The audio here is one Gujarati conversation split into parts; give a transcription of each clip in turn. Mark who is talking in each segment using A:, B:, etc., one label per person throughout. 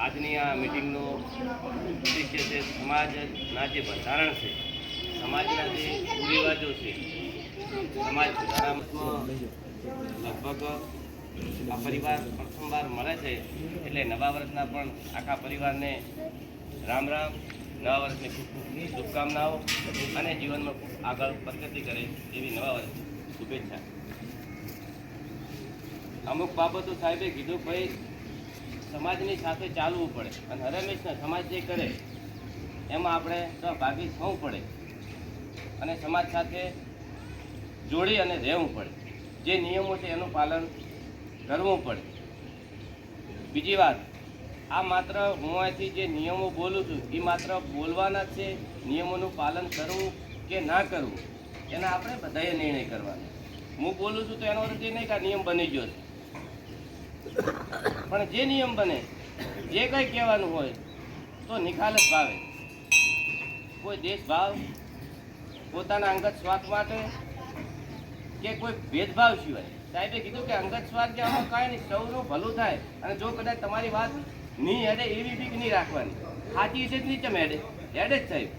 A: આજની આ મિટિંગનો ઉદ્દેશ્ય છે સમાજના જે બંધારણ છે, સમાજના જે કુરિવાજો છે, સમાજ સુધારામાં લગભગ આ પરિવાર પ્રથમવાર મળે છે, એટલે નવા વર્ષના પણ આખા પરિવારને રામ રામ, નવા વર્ષની ખૂબ ખૂબ શુભકામનાઓ અને જીવનમાં આગળ પ્રગતિ કરે એવી નવા વર્ષની શુભેચ્છા. અમુક બાબતો સાહેબે કીધું ભાઈ સમાજની સાથે ચાલવું પડે અને હરેમેશને સમાજ જે કરે, એમાં આપણે સહભાગી થવું પડે અને સમાજ સાથે જોડી અને રહેવું પડે. જે નિયમો છે એનું પાલન કરવું પડે. બીજી વાત, આ માત્ર હું અહીંથી જે નિયમો બોલું છું એ માત્ર બોલવાના છે, નિયમોનું પાલન કરવું કે ના કરવું, એના આપણે બધાએ નિર્ણય કરવાનો. હું બોલું છું તો એનો અર્થ એ નહીં કે આ નિયમ બની ગયો છે. પણ જે નિયમ બને, જે કંઈ કહેવાનું હોય, તો નિખાલસ ભાવે. કોઈ દેશ ભાવ, પોતાના અંગત સ્વાર્થ માટે કે કોઈ ભેદભાવ સિવાય. સાહેબે કીધું કે અંગત સ્વાર્થ કે આમાં કાંઈ નહીં, સૌનું ભલું થાય. અને જો કદાચ તમારી વાત નહીં હેડે, એવી બીક નહીં રાખવાની. સાચી છે જ નહીં તમે હેડે? હેડે જ સાહેબ.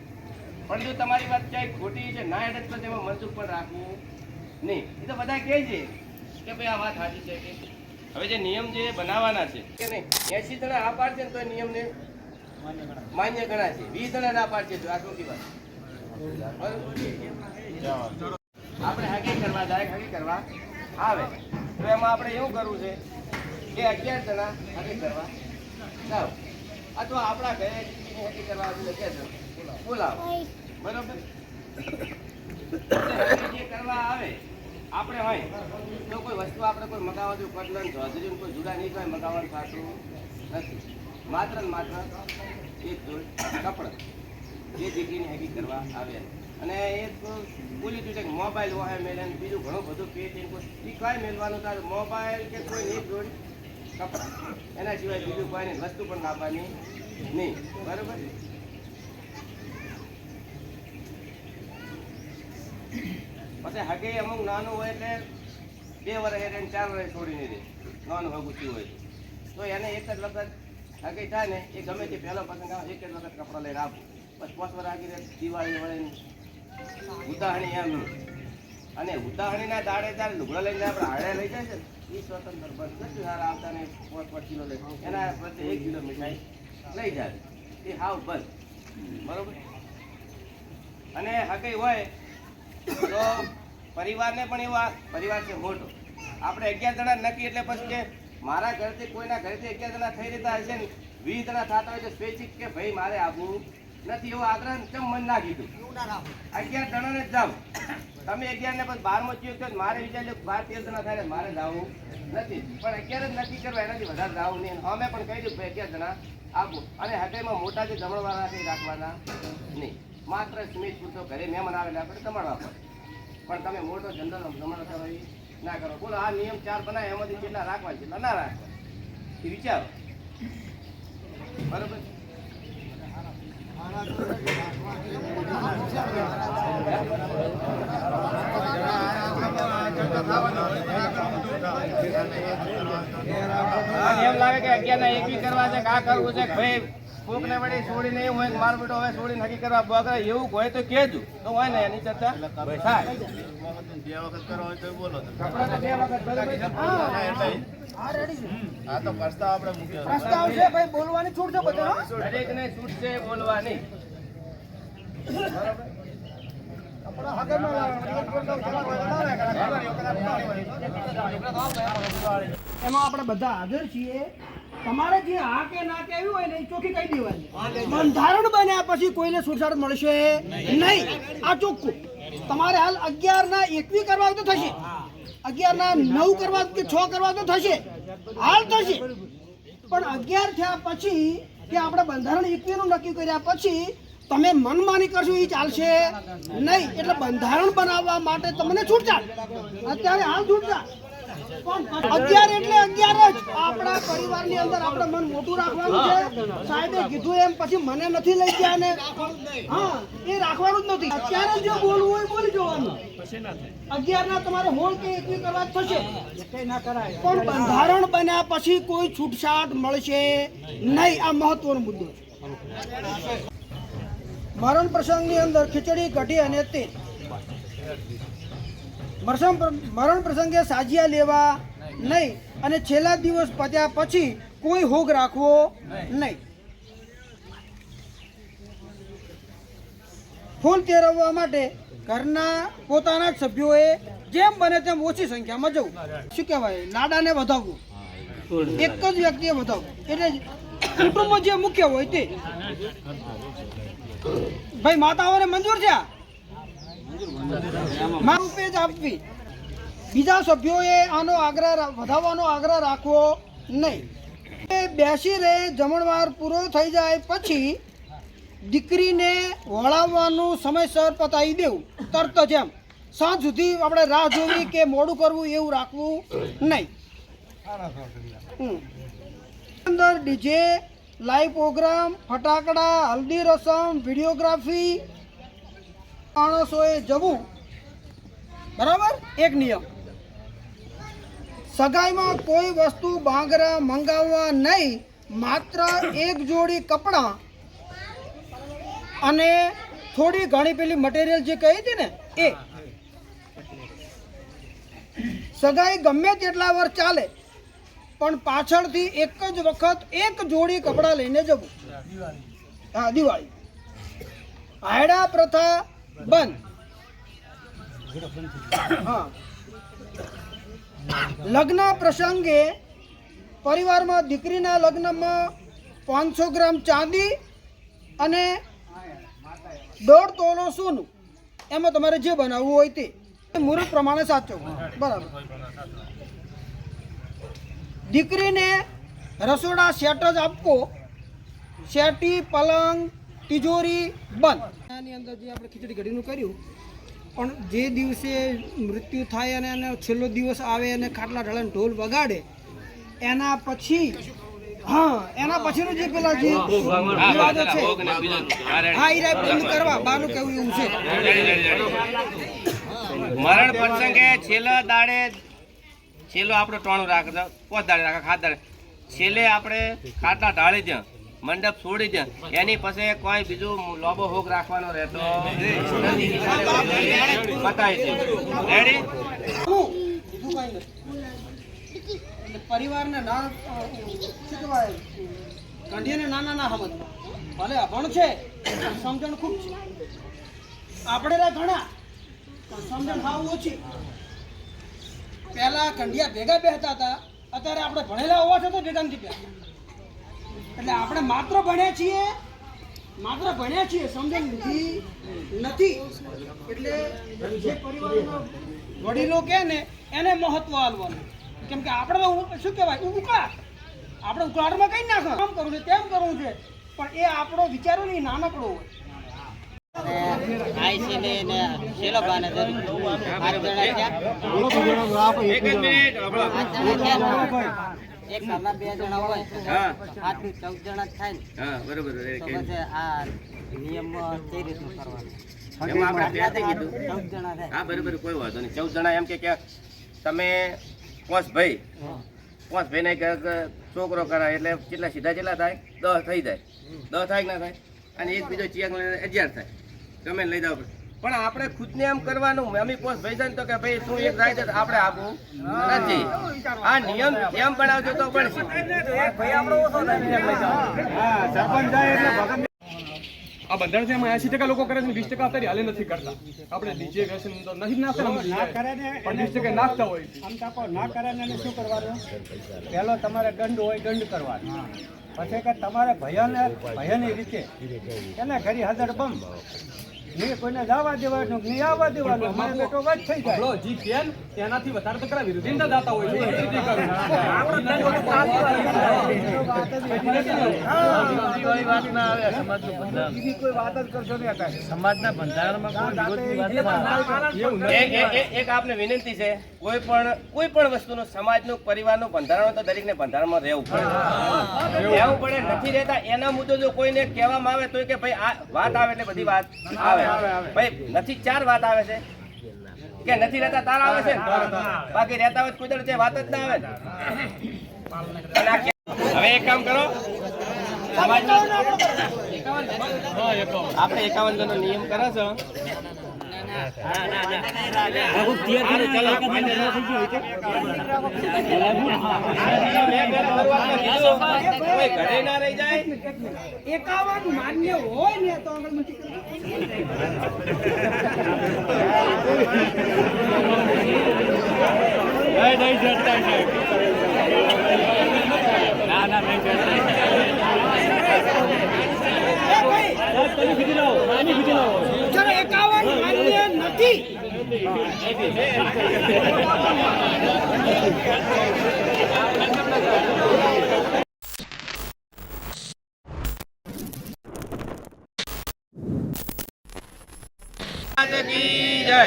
A: પણ જો તમારી વાત ક્યાંય ખોટી છે, ના હેડે તો તેમાં મનસુખ પણ રાખવું નહીં. એ તો બધા કહે છે કે ભાઈ આ વાત સાચી છે કે હવે જે નિયમ જે બનાવવાના છે, કે નહીં? એસી જણા આ પાડશે ને તો નિયમને માન્ય ગણાશે વીસ જણા ના પાડશે તો આ ટૂંકી વાત. આપણે હાકી કરવા જાય, હકી કરવા આવે. તો એમાં આપણે એવું કરવું છે કે અગિયાર જણા હાકી કરવા જાઓ. અથવા આપણા ઘરે હાકી કરવા આવે એટલે અગિયાર જણા બોલાવો. બરોબર? જે કરવા આવે આપણે હોય. તો કોઈ વસ્તુ આપણે કોઈ મગાવવા કટલન જોધરી કોઈ જુદા નહીં કોઈ મગાવવાનું થતું નથી. માત્ર ને માત્ર એક જોડ કપડાં. જે દીકરીને હેગી કરવા આવ્યા અને એક બોલી હતું કે મોબાઈલ હોય મેળે બીજું ઘણું બધું પે એ કોઈ. મેળવાનું તારે મોબાઈલ કે કોઈ એક જોડ કપડાં. એના સિવાય બીજું કોઈ વસ્તુ પણ લાવવાની નહીં. બરાબર? પછી હગે અમુક નાનું હોય એટલે બે વર્ષ એટલે ચાર વર્ષ છોડીને દે. નાનું હગુચી હોય તો. એને એક જ વખત હગે થાય ને, એ ગમે તે પહેલો પસંદ આવે એક જ વખત કપડાં લઈને આપું. પછી પાંચ વર્ષ આગી દિવાળી વળે ઉદાહરણી એમ. અને ઉદાહરણીના દાડે ત્યારે લુગડા લઈને આપણે હાડે લઈ જાય છે એ સ્વતંત્ર બસ નથી સારા આવતા ને પાંચ પાંચ કિલો લે એના પ્રત્યે એક કિલો મીઠાઈ લઈ જાય. એ હાવ બંધ બરોબર? અને હકઈ હોય તો પરિવારને પણ એવો આ પરિવાર છે મોટો. આપણે અગિયાર જણા નક્કી એટલે પછી કે મારા ઘરથી કોઈના ઘરેથી અગિયાર જણા થઈ રહેતા હશે ને વીસ જણા થતા હોય તો સ્વૈચ્છિક કે ભાઈ મારે આવવું નથી એવો આગ્રહ કેમ મન ના કીધું. અગિયાર જણાને જ જાવ તમે અગિયાર ને પછી બારમો માં તો મારે વિચાર લો બાર તેર જણા થાય મારે જવું નથી. પણ અગિયાર જ નક્કી કરવા એનાથી વધારે જવું નહીં. અમે પણ કહી દઉં ભાઈ અગિયાર જણા આપો. અને હૃદયમાં મોટા જે જમણવાના છે રાખવાના નહીં. માત્ર સ્મિત પૂરતો ઘરે મહેમાન આવેલા આપણે જમાડવા પડે. પણ તમે મોટો જનરલ જમાડો કરો ના કરો. બોલો, આ નિયમ ચાર બનાવે એમાંથી કેટલા રાખવા છે? ના રાખવા એ વિચારો. બરોબર? એમ લાગે કે અગિયાર ના એકવી કરવા છે આ કરવું છે ભાઈ કોક ને વળી છોડીને એવું હોય માર બેટો હવે છોડી નકી કરવા બગડે એવું હોય તો કેજો તો હોય ને એની ચર્ચા. થાય કપડાં તો બે વખત બરોબર છે.
B: પ્રસ્તાવ છે. ભાઈ બોલવાની છૂટ છે બધા
A: દરેકને છૂટ છે બોલવાની. બરોબર.
B: એમાં આપણે બધા હાજર છીએ. તમારે જે હા કે ના કહેવી હોય ને એ ચોખ્ખી કહી દેવાની. બંધારણ બન્યા પછી કોઈને છૂટછાટ મળશે નહીં. આ ચોખ્ખું. તમારે હાલ અગિયાર ના એકવી કરવા તો થશે. અગિયાર ના નવ કરવા કે છ કરવા તો થશે. હાલ થશે. પણ અગિયાર થયા પછી કે આપણે બંધારણ એકવી નું નક્કી કર્યા પછી તમે મનમાની કરશો એ ચાલશે નહીં. એટલે બંધારણ બનાવવા માટે તમને છૂટછાટ. અત્યારે હાલ છૂટછાટ. અગિયાર એટલે અગિયાર જ. આપણા પરિવારની અંદર આપણે મન મોટું રાખવાનું છે. સાહેબે કીધું એમ, પછી મને નથી લઈ ગયા ને. હા, એ રાખવાનું જ નથી. અત્યારે જ બોલવું હોય, બોલી તમારે પણ બંધારણ બન્યા પછી કોઈ છૂટછાટ મળશે નહીં. આ મહત્વનો મુદ્દો છે. મરણ પ્રસંગની અંદર ખીચડી કઢી અને તેલ. મરણ પ્રસંગે સાજિયા લેવા નહીં. અને છેલ્લા દિવસ પત્યા પછી કોઈ હોગ રાખવો નહીં. ફૂલ તેરવવા માટે ઘરના પોતાના જ સભ્યોએ જેમ બને તેમ ઓછી સંખ્યામાં જવું. શું કહેવાય? લાડાને વધાવવું. એક જ વ્યક્તિએ વધાવવું. એટલે કુટુંબ જે મુખ્ય હોય તે. ભાઈ માતાઓને મંજૂર છે આ? માં જ આપવી બીજા સભ્યોએ આનો આગ્રહ વધાવવાનો આગ્રહ રાખવો નહીં એ બેસી રહે, જમણવાર પૂરો થઈ જાય પછી દીકરીને વળાવવાનું સમયસર પતાવી દેવું તરત જ એમ સાંજ સુધી આપણે રાહ જોવી કે મોડું કરવું એવું રાખવું નહીં. અંદર ડીજે, લાઈવ પ્રોગ્રામ, ફટાકડા, હલ્દી રસમ, વિડીયોગ્રાફી માણસોએ જવું. બરાબર? એક નિયમ. સગાઈમાં કોઈ વસ્તુ બાંગરા મંગાવવા નહીં, માત્ર એક જોડી કપડાં અને થોડી ઘણી પેલી મટીરિયલ જે કહી હતી ને, એ. સગાઈ ગમે તેટલા વર્ષ ચાલે, પણ પાછળથી એક જ વખત એક જોડી કપડાં લઈને જવું. હા, દિવાળી. હાયડા પ્રથા બંધ. હા. લગ્ન પ્રસંગે પરિવારમાં દીકરીના લગ્નમાં પાંચસો ગ્રામ ચાંદી અને દોઢ તોલો સોનું. એમાં તમારે જે બનાવવું હોય તે. મુહૂર્ત પ્રમાણે સાચવવું બરાબર. દીકરીને રસોડા સેટ જ આપવો. સેટી, પલંગ, તિજોરી, બંધ. આની અંદર જે આપણે ખીચડી ઘડીનું કર્યું, પણ જે દિવસે મૃત્યુ થાય અને એનો છેલ્લો દિવસ આવે અને ખાટલા ઢળન ઢોલ વગાડે, એના પછી, હા, એના પછીનું જે પેલા જે વિવાદો છે. હા એ બંધ કરવા, બાનું કેવું એવું છે
A: મરણ પ્રસંગે છેલ્લા દાડે, છેલ્લો આપણો ટોણું રાખે, પોત દાડે રાખે, ખાત દાડે છેલ્લે આપણે ખાટલા ઢાળી દે મંડપ છોડી દે. એની પાસે કોઈ બીજું લોબો હોક રાખવાનો રહેતો. બતાવી દે રેડી
B: પરિવારને ના કંઢીને નાના ના સમજ. ભલે અભણ છે સમજણ ખૂબ છે. આપણે ઘણા સમજણ હાવ ઓછી. પહેલા કંઢિયા ભેગા બેસતા હતા. અત્યારે આપણે ભણેલા હોવા છતાં ભેગા નથી બેસતા એટલે આપણે માત્ર ભણ્યા છીએ માત્ર ભણ્યા છીએ સમજણ લીધી નથી. એટલે જે પરિવારના વડીલો કે ને એને મહત્વ આપવાનું કેમ કે આપણે તો શું કહેવાય ઉકળાટ આપણે ઉકળાટમાં કઈ નાખો આમ કરવું છે તેમ કરવું છે. પણ એ આપણો વિચારો નહીં નાનકડો હોય.
A: એક જ મિનિટ આપણો.
C: એક ઘરના બે જણા હોય
A: હા.
C: આઠથી ચૌદ જણા થાય ને.
A: હા બરોબર
C: આ નિયમ કઈ રીતનું કરવાનું?
A: હા બરોબર કોઈ વાંધો નહીં. ચૌદ જણા એમ કે કે તમે પાંચ ભાઈ. પાંચ ભાઈને કે કે છોકરો કરાય એટલે કેટલા સીધા કેટલા થાય? દસ થઈ જાય. દસ થાય કે ના થાય? અને એક બીજો ચિયાક અગિયાર થાય. તમે લઈ જાઓ પણ આપણે ખુદને એમ કરવાનું. અમે પાંચ ભાઈ જાય તો કે ભાઈ તું એક થાય છે તો આપણે આપવું નથી. આ નિયમ જેમ બનાવજો તો પણ
D: આ બંધારણ છે એમાં એસી ટકા લોકો કરે છે વીસ ટકા અત્યારે હાલે નથી કરતા. આપણે ડીજે વ્યસન તો નથી નાખતા પણ વીસ ટકા નાખતા હોય.
E: આમ તાકો ના કરે ને શું કરવાનું? પહેલો તમારે દંડ હોય દંડ કરવાનો. પછી કે તમારે ભયને ભયની રીતે એને ઘરી હાજર બંધ નહીં કોઈને જવા દેવાનું નહીં આવવા દેવાનું? અમારે બેટો વાત થઈ જાય.
D: આપણો જી કેન તેનાથી વધારે તો કરા વિરોધીને જાતા હોય છે. એ રીતે કરવું.
E: બીજી કોઈ વાત જ કરશો નહીં અત્યારે.
F: સમાજના બંધારણમાં કોઈ વિરોધની વાત ના
A: એક આપને વિનંતી છે કોઈ પણ કોઈ પણ વસ્તુનું સમાજનું પરિવારનું બંધારણ તો દરેકને બંધારણમાં રહેવું પડે. રહેવું પડે નથી રહેતા. એના મુદ્દો જો કોઈને કહેવામાં આવે તો કે ભાઈ આ વાત આવે એટલે બધી વાત આવે. ભાઈ નથી ચાર વાત આવે છે. કે નથી રહેતા તાર આવે છે બાકી રહેતા હોય કુદરત છે વાત જ ના આવે હવે એક કામ કરો. આપણે એકાવન જણનો નિયમ કરો છો.
B: એકાવન માન્ય હોય ને નથી કરવું. જ્યારે એકાવન માન્ય નથી
A: માતા કી જય.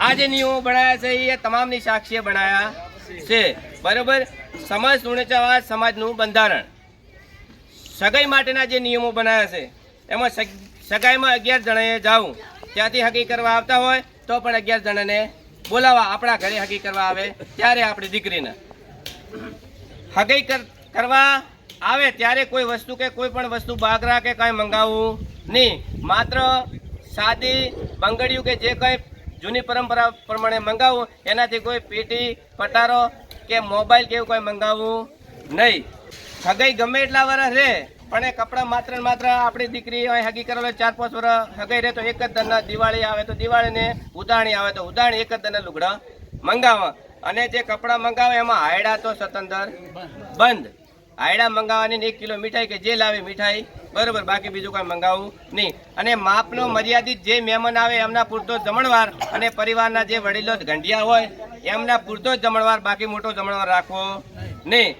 A: આ જે નિયમો બનાયા છે એ તમામની સાક્ષીએ બનાયા છે બરોબર સમાજ સુણેચાવાદ સમાજનું બંધારણ સગાઈ માટેના જે નિયમો બનાવ્યા છે એમાં સગાઈમાં અગિયાર જણાએ જાઉં ત્યાંથી હકી કરવા આવતા હોય તો પણ અગિયાર જણાને બોલાવા આપણા ઘરે હગી કરવા આવે, ત્યારે આપણી દીકરીને. હગઈ કરવા આવે ત્યારે કોઈ વસ્તુ કે કોઈ પણ વસ્તુ બાગરા કે કાંઈ મંગાવવું નહીં. માત્ર સાદી બંગડિયું કે જે કંઈ જૂની પરંપરા પ્રમાણે મંગાવવું એનાથી કોઈ પેટી, પટારો કે મોબાઈલ કે એવું કંઈ મંગાવવું નહીં. હગઈ ગમે એટલા વર્ષ રહે પણ એ કપડાં માત્ર ને માત્ર આપણી દીકરી હગી કરેલો ચાર પાંચ વર્ષ હગાઈ રહે તો એક જ દરના દિવાળી આવે તો દિવાળીને ઉદાણી આવે તો ઉદાણી, એક જ દરના લુગડા મંગાવવા. અને જે કપડાં મંગાવે એમાં હાયડા તો સતંદર બંધ. આયડા મંગાવવાની એક કિલો મીઠાઈ કે જે લાવે મીઠાઈ, બરોબર, બાકી બીજું કોઈ મંગાવવું નહીં. અને માપનો મર્યાદિત જે મહેમાન આવે એમના પૂરતો જમણવાર અને પરિવારના જે વડીલો ગંઢિયા હોય, એમના પૂરતો જમણવાર, બાકી મોટો જમણવાર રાખવો નહીં.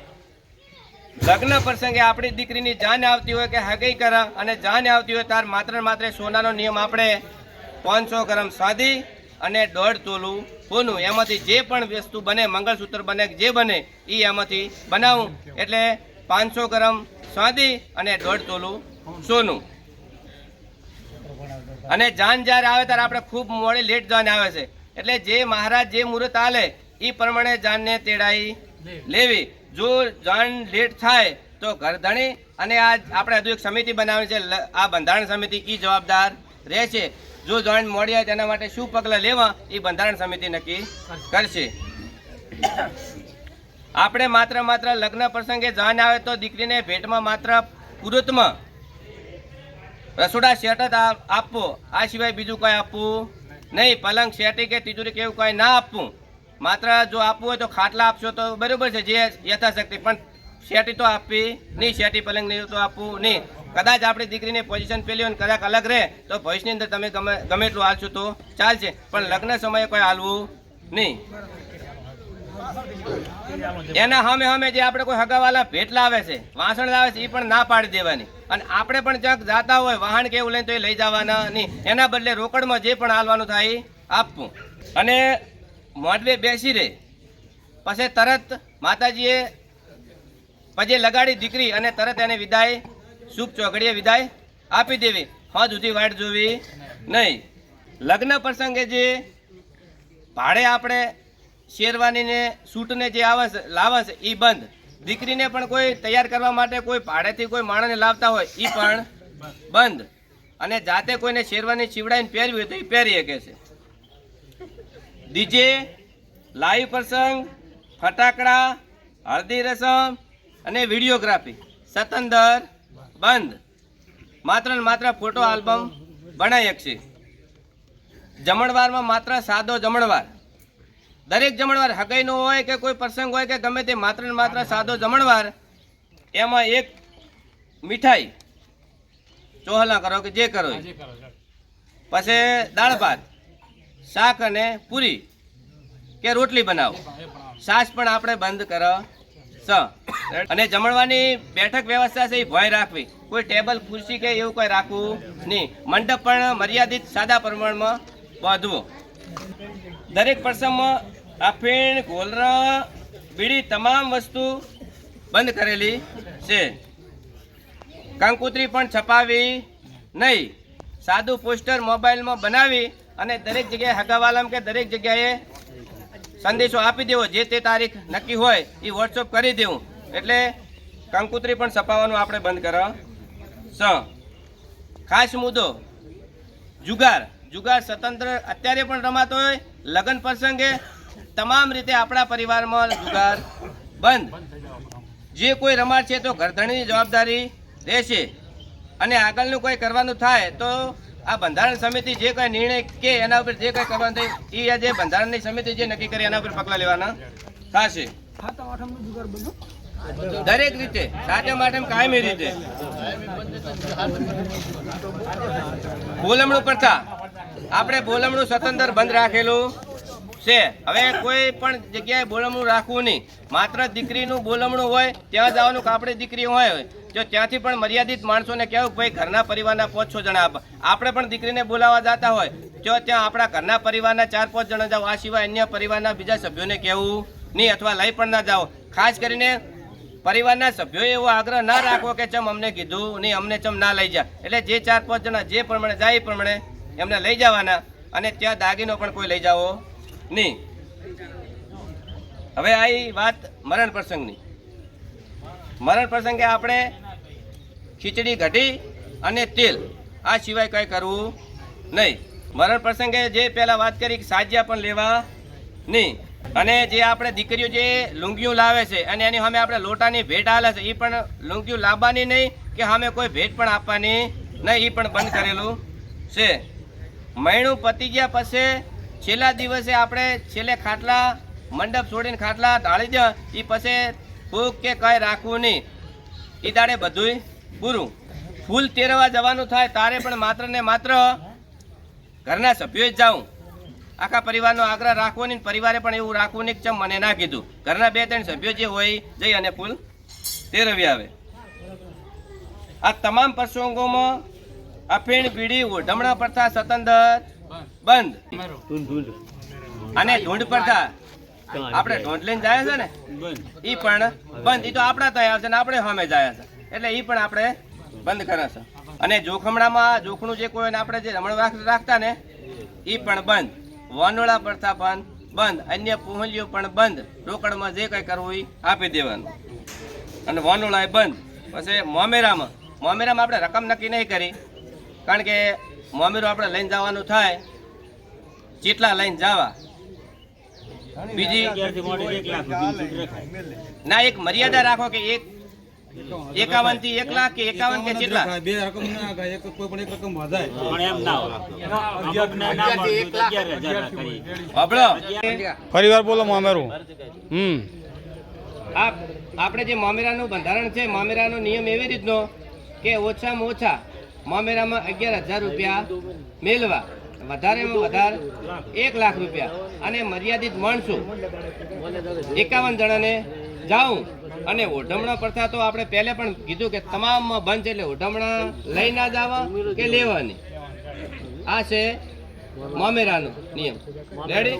A: લગ્ન પ્રસંગે આપણી દીકરીની જાન આવતી હોય કે હગઈ કરા અને જાન આવતી હોય ત્યારે માત્ર માત્ર સોનાનો નિયમ આપણે પાંચસો ગ્રામ સાદી અને દોઢ તોલું સોનું. એમાંથી જે પણ વસ્તુ બને, મંગળસૂત્ર બને, જે બને એ એમાંથી બનાવું. એટલે પાંચસો ગ્રામ સાદી અને દોઢ તોલું સોનું. અને જાન જ્યારે આવે ત્યારે આપણે ખૂબ મોડી લેટ જાન આવે છે. એટલે જે મહારાજ જે મુહૂર્ત આલે એ પ્રમાણે જાનને તેડાઈ લેવી. જો જાન લેટ થાય તો ઘરધણી અને આ આપણે હજુ એક સમિતિ બનાવી છે. આ બંધારણ સમિતિ એ જવાબદાર રહેશે. જો જોઈન્ટ મોડી આવે તેના માટે શું પગલાં લેવા એ બંધારણ સમિતિ નક્કી કરશે. આપણે માત્ર માત્ર લગ્ન પ્રસંગે જાન આવે તો દીકરીને ભેટમાં માત્ર પુરુતમાં રસોડા આ- આપવો. આ સિવાય બીજું કંઈ આપવું નહીં. પલંગ શેટી કે તિજોરી કે એવું કંઈ ના આપવું. માત્ર જો આપવું હોય તો ખાટલા આપશો તો બરાબર છે, જે યથાશક્તિ. પણ શેટી તો આપવી નહીં, શેટી પલંગ નહીં તો આપવું નહીં. કદાચ આપણી દીકરીને પોઝિશન પેલી હોય કદાચ અલગ રહે, તો ભવિષ્યની અંદર તમે ગમે ગમે એટલું હાલશો તો ચાલશે. પણ લગ્ન સમયે કોઈ હાલવું નહીં. એના હમે હમે જે આપણે કોઈ હગાવાલા ભેટ લાવે છે, વાસણ લાવે છે એ પણ ના પાડી દેવાની. અને આપણે પણ ક્યાંક જાતા હોય, વાહન કે એવું લઈને તો એ લઈ જવાના નહીં. એના બદલે રોકડમાં જે પણ હાલવાનું થાય આપવું. અને મોડવે બેસી રહે. પછી તરત માતાજીએ પછી લગાડી દીકરી અને તરત એને વિદાય શુભ ચોઘડીએ વિદાય આપી દેવી. હા સુધી વાટ જોવી નહીં. લગ્ન પ્રસંગે જે ભાડે આપણે શેરવાનીને સૂટને જે આવે છે લાવે છે એ બંધ. દીકરીને પણ કોઈ તૈયાર કરવા માટે કોઈ ભાડેથી કોઈ માણસને લાવતા હોય એ પણ બંધ. અને જાતે કોઈને શેરવાની ચીવડાઈને પહેરવી હોય તો એ પહેરી શકે છે. ડીજે લાઈવ પ્રસંગ ફટાકડા હળદી રસમ અને વિડીયોગ્રાફી. સતંદર બંધ. માત્ર ને માત્ર ફોટો આલ્બમ બનાવી શકશે. જમણવારમાં માત્ર સાદો જમણવાર. દરેક જમણવાર હગાઈનો હોય કે કોઈ પ્રસંગ હોય કે ગમે તે માત્ર ને માત્ર સાદો જમણવાર એમાં એક મીઠાઈ. ચોહલા કરો કે જે કરો પછી દાળ ભાત. શાક અને પૂરી કે રોટલી બનાવો? સાસ પણ આપણે બંધ કરો, સ. અને જમણવાની બેઠક વ્યવસ્થા છે એ ભય રાખવી. કોઈ ટેબલ, ખુરશી કે એવું કોઈ રાખવું નહીં. મંડપ પણ મર્યાદિત સાદા પ્રમાણમાં બાંધવો. દરેક પ્રસંગમાં અફીણ ગોલરા, બીડી તમામ વસ્તુ બંધ કરેલી છે. કંકુતરી પણ છપાવી નહીં. સાદું પોસ્ટર મોબાઈલમાં બનાવી અને દરેક જગ્યાએ હગાવાલામ કે દરેક જગ્યાએ સંદેશો આપી દેવો, જે તે તારીખ નક્કી હોય, એ વોટ્સઅપ કરી દેવું. એટલે કંકુતરી પણ છપાવવાનું આપણે બંધ કરો. સ. ખાસ મુદ્દો. જુગાર. જુગાર સ્વતંત્ર અત્યારે પણ રમાતો હોય. લગ્ન પ્રસંગે તમામ રીતે આપણા પરિવારમાં જુગાર બંધ. જે કોઈ રમાડ છે તો ઘરધણીની જવાબદારી રહેશે. અને આગળનું કોઈ કરવાનું થાય તો આ બંધારણ સમિતિ જે કોઈ નિર્ણય કે એના ઉપર જે કંઈ કરવાનું થાય, એ આજે બંધારણની સમિતિ જે નક્કી કરે, એના ઉપર પગલાં લેવાના. થશે. દરેક રીતે, સાચે માટે કાયમી રીતે. બોલમણું પ્રથા. આપણે બોલમણું સ્વતંત્ર બંધ રાખેલું છે. હવે કોઈ પણ જગ્યાએ બોલમણું રાખવું નહીં. માત્ર દીકરીનું બોલમણું હોય, ત્યાં જવાનું કે આપણી દીકરી હોય. જો ત્યાંથી પણ મર્યાદિત માણસોને કહેવું કે ભાઈ ઘરના પરિવારના પાંચ છ જણા આપ- આપણે પણ દીકરીને બોલાવવા જતા હોય જો ત્યાં આપણા ઘરના પરિવારના ચાર પાંચ જણા જાઓ. આ સિવાય અન્ય પરિવારના બીજા સભ્યોને કહેવું નહીં અથવા લઈ પણ ના જાઓ. ખાસ કરીને પરિવારના સભ્યોએ એવો આગ્રહ ના રાખવો કે ચમ અમને કીધું નહીં, અમને ચમ ના લઈ જા. એટલે જે ચાર પાંચ જણા જે પ્રમાણે જાય એ પ્રમાણે એમને લઈ જવાના અને ત્યાં દાગીનો પણ કોઈ લઈ જાવો નહીં. હવે આ વાત મરણ પ્રસંગની. મરણ પ્રસંગે આપણે ખીચડી, ઘટી અને તેલ. આ સિવાય કંઈ કરવું નહીં. મરણ પ્રસંગે જે પહેલાં વાત કરી સાજ્યા પણ લેવા નહીં. અને જે આપણે દીકરીઓ જે લુંગીઓ લાવે છે અને એની સામે આપણે લોટાની ભેટ હાલે છે એ પણ લુંગીઓ લાવવાની નહીં કે સામે કોઈ ભેટ પણ આપવાની નહીં એ પણ બંધ કરેલું છે. મહિણું પતી ગયા પછી છેલ્લા દિવસે આપણે છેલ્લે ખાટલા, મંડપ છોડીને ખાટલા ઢાળી દે એ પછી ભૂખ કે કંઈ રાખવું નહીં. એ દાડે બધુંય પૂરું ફૂલ તેરવા જવાનું થાય તારે પણ માત્ર ને માત્ર ઘરના સભ્યોએ જ જાઉં. આખા પરિવારનો આગ્રહ રાખવો નહીં ને પરિવારે પણ એવું રાખવું નહીં ચમ મને ના કીધું. ઘરના બે ત્રણ સભ્યો જે હોય જઈ અને ફૂલ તેરવી આવે. આ તમામ પ્રસંગોમાં અફીણ બીડી ઓઢમણા પ્રથા સતંદર બંધ. અને ઢૂંઢ પ્રથા આપણે ઢોંઢ લઈને જાય છે ને? એ પણ બંધ. એ તો આપણા ત્યાં આવશે ને આપણે સામે જાય છે. એટલે એ પણ આપણે બંધ કરે છે. અને જોખમણામાં જોખનું જે કોઈ આપણે જે રમણ રાખતા ને એ પણ બંધ. વાનોળા પડતા પણ બંધ. અન્ય પહોંચીઓ પણ બંધ. રોકડમાં જે કંઈ કરવું એ આપી દેવાનું. અને વાનોળા બંધ. પછી મોમેરામાં. મોમેરામાં આપણે રકમ નક્કી નહીં કરી. કારણ કે મોમેરો આપણે લઈને જવાનું થાય. જેટલા લઈને જવા. બીજી ના એક મર્યાદા રાખો કે એક એકાવનથી એક લાખ કે એકાવન કે જેટલા?
G: બે રકમ ના કોઈ પણ એક રકમ વધાય
A: હોય.
G: ફરી વાર બોલો મામેરું. હમ.
A: આપ આપણે જે મામેરાનું બંધારણ છે મામેરાનો નિયમ એવી રીતનો કે ઓછામાં ઓછા મામેરામાં અગિયાર હજાર રૂપિયા મેળવા વધારેમાં વધારે એક લાખ રૂપિયા. અને મર્યાદિત માણસો એકાવન જણાને જાઉં. અને ઓઢમણા પ્રથા તો આપણે પહેલે પણ કીધું કે તમામ બંધ એટલે ઓઢમણા લઈ ના જવા કે લેવાની? આ છે મામેરાનો નિયમ. રેડી